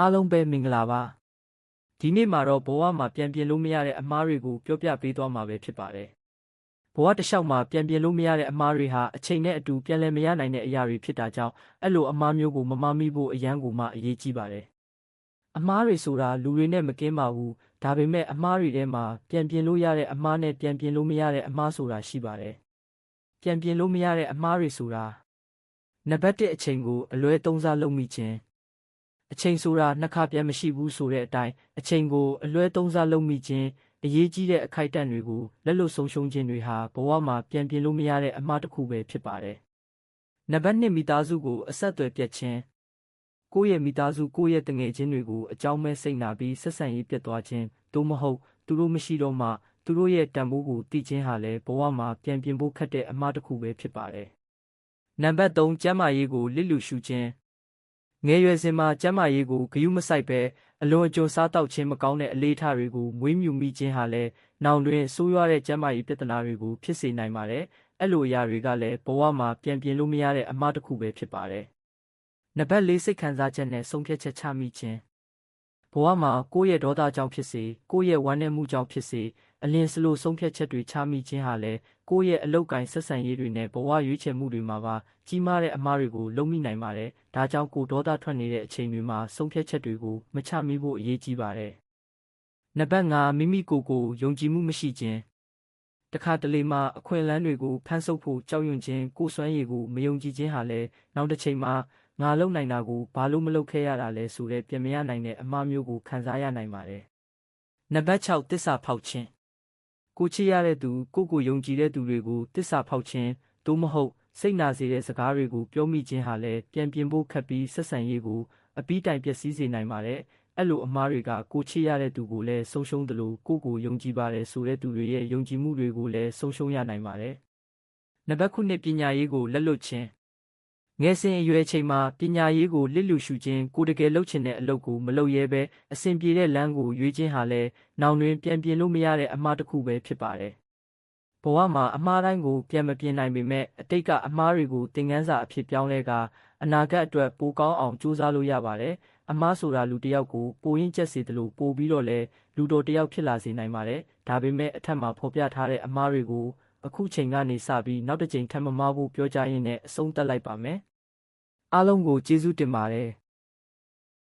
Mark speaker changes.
Speaker 1: အားလုံးပဲမင်္ဂလာပါဒီနေ့မှာတော့ဘဝမှာပြန်ပြင်လို့မရတဲ့အမားတွေကိုပြောပြပေးသွားမှာပဲဖြစ်ပါတယ်ဘဝတစ်လျှောက်မှာပြန်ပြင်လို့မရတဲ့အမားတွေဟာအချိန်နဲ့အတူပြန်လည်မရနိုင်တဲ့အရာတွေဖြစ်တာကြောင့်အဲ့လိုအမားမျိုးကိုမမမိဖို့အရန်ကိုမှအရေးကြီးပါတယ်အမားတွေဆိုတာလူတွေနဲ့မကင်းပါဘူးဒါပေမဲ့အမားတွေထဲမှာပြန်ပြင်လို့ရတဲ့အမားနဲ့ပြန်ပြင်လို့မရတဲ့အမားဆိုတာရှိပါတယ်ပြန်ပြင်လို့မရတဲ့အမားတွေဆိုတာနံပါတ်1အချိန်ကိုအလွဲသုံးစားလုပ်မိခြင်း အချိန်ဆိုတာနှစ်ခါပြန်မရှိဘူးဆိုတဲ့အတိုင်းအချိန်ကိုအလွဲသုံးစားလုပ်မိခြင်းအရေးကြီးတဲ့အခိုက်အတန့်တွေကိုလက်လွတ်ဆုံးရှုံးခြင်းတွေဟာဘဝမှာပြန်ပြင်လို့မရတဲ့အမှားတစ်ခုပဲဖြစ်ပါတယ်။နံပါတ်1မိသားစုကိုအဆက်အသွယ်ပြတ်ခြင်းကိုယ့်ရဲ့မိသားစုကိုယ့်ရဲ့တငယ်ချင်းတွေကိုအကြောင်းမဲ့စိတ်နာပြီးဆက်ဆံရေးပြတ်သွားခြင်းသို့မဟုတ်သူတို့မရှိတော့မှသူတို့ရဲ့တန်ဖိုးကိုသိခြင်းဟာလည်းဘဝမှာပြန်ပြင်ဖို့ခက်တဲ့အမှားတစ်ခုပဲဖြစ်ပါတယ်။နံပါတ်3ကျန်းမာရေးကိုလစ်လူရှုခြင်း ငယ်ရွယ်စဉ်မှာကျန်းမာရေးကိုဂရုမစိုက်ပဲအလွန်အကျွံစားတောက်ခြင်းမကောင်းတဲ့အလေးထားတွေကိုမွေးမြူမိခြင်းဟာလည်းနောင်တွင်ဆိုးရွားတဲ့ကျန်းမာရေးပြဿနာတွေကိုဖြစ်စေနိုင်ပါတယ်။အဲ့လိုအရာတွေကလည်းဘဝမှာပြန်ပြင်လို့မရတဲ့အမှားတစ်ခုပဲဖြစ်ပါတယ်။နံပါတ်၄စိတ်ခံစားချက်နဲ့ဆုံးဖြတ်ချက်ချမိခြင်းဘဝမှာကိုယ့်ရဲ့ဒေါသကြောင့်ဖြစ်စေကိုယ့်ရဲ့ဝမ်းနည်းမှုကြောင့်ဖြစ်စေ အလင်းစလို့ဆုံးဖြတ်ချက်တွေချမိခြင်းဟာလည်းကိုယ့်ရဲ့အလောက်ကိုင်းဆက်ဆံရေးတွေနဲ့ဘဝရွေးချယ်မှုတွေမှာပါကြီးမားတဲ့အမှားတွေကိုလုပ်မိနိုင်ပါတယ်။ဒါကြောင့်ကိုယ်ဒေါသထွက်နေတဲ့အချိန်တွေမှာဆုံးဖြတ်ချက်တွေကိုမချမိဖို့အရေးကြီးပါတယ်။နံပါတ်5မိမိကိုယ်ကိုယုံကြည်မှုမရှိခြင်းတခါတလေမှာအခွင့်အလမ်းတွေကိုဖန်ဆုပ်ဖို့ကြောက်ရွံ့ခြင်းကိုယ်စွမ်းရည်ကိုမယုံကြည်ခြင်းဟာလည်းနောက်တစ်ချိန်မှာငါလုံနိုင်တာကိုဘာလို့မလုပ်ခဲ့ရတာလဲဆိုတဲ့ပြင်မရနိုင်တဲ့အမှားမျိုးကိုခံစားရနိုင်ပါတယ်။နံပါတ်6တစ္ဆာဖောက်ခြင်း ကိုချစ်ရတဲ့သူကိုကိုယုံကြည်တဲ့သူတွေကိုတစ္ဆာဖောက်ခြင်းသို့မဟုတ်စိတ်နာစေတဲ့စကားတွေကိုပြောမိခြင်းဟာလည်းပြန်ပြင်ဖို့ခက်ပြီးဆက်ဆံရေးကိုအပီးတိုင်ပျက်စီးစေနိုင်ပါတယ်။အဲ့လိုအမားတွေကကိုချစ်ရတဲ့သူကိုလည်းဆုံးရှုံးတယ်လို့ကိုကိုယုံကြည်ပါတယ်ဆိုတဲ့သူတွေရဲ့ယုံကြည်မှုတွေကိုလည်းဆုံးရှုံးရနိုင်ပါတယ်။နံပါတ်9ပညာရေးကိုလက်လွတ်ခြင်း ငယ်စဉ်အရွယ်ချိန်မှာပညာရေးကိုလစ်လူရှုခြင်းကိုတကယ်လုပ်ချင်တဲ့အလုပ်ကိုမလုပ်ရဲဘဲအဆင်ပြေတဲ့လမ်းကိုရွေးခြင်းဟာလည်းနောင်တွင်ပြန်ပြင်လို့မရတဲ့အမှားတစ်ခုပဲဖြစ်ပါတယ်။ဘဝမှာအမှားတိုင်းကိုပြန်မပြင်နိုင်ပေမဲ့အတိတ်ကအမှားတွေကိုသင်ခန်းစာအဖြစ်ပြောင်းလဲကာအနာဂတ်အတွက်ပိုကောင်းအောင်ကြိုးစားလို့ရပါတယ်။အမှားဆိုတာလူတစ်ယောက်ကိုပိုရင်းကျက်စေတယ်လို့ပိုပြီးတော့လဲလူတော်တစ်ယောက်ဖြစ်လာစေနိုင်ပါတယ်။ဒါပေမဲ့အထက်မှာဖော်ပြထားတဲ့အမှားတွေကို အခုချိန်ကနေစပြီးနောက်တစ်ချိန်ထပ်မမှားဖို့ပြောကြရင်းနဲ့အဆုံးသတ်လိုက်ပါမယ်။အားလုံးကိုကျေးဇူးတင်ပါတယ်။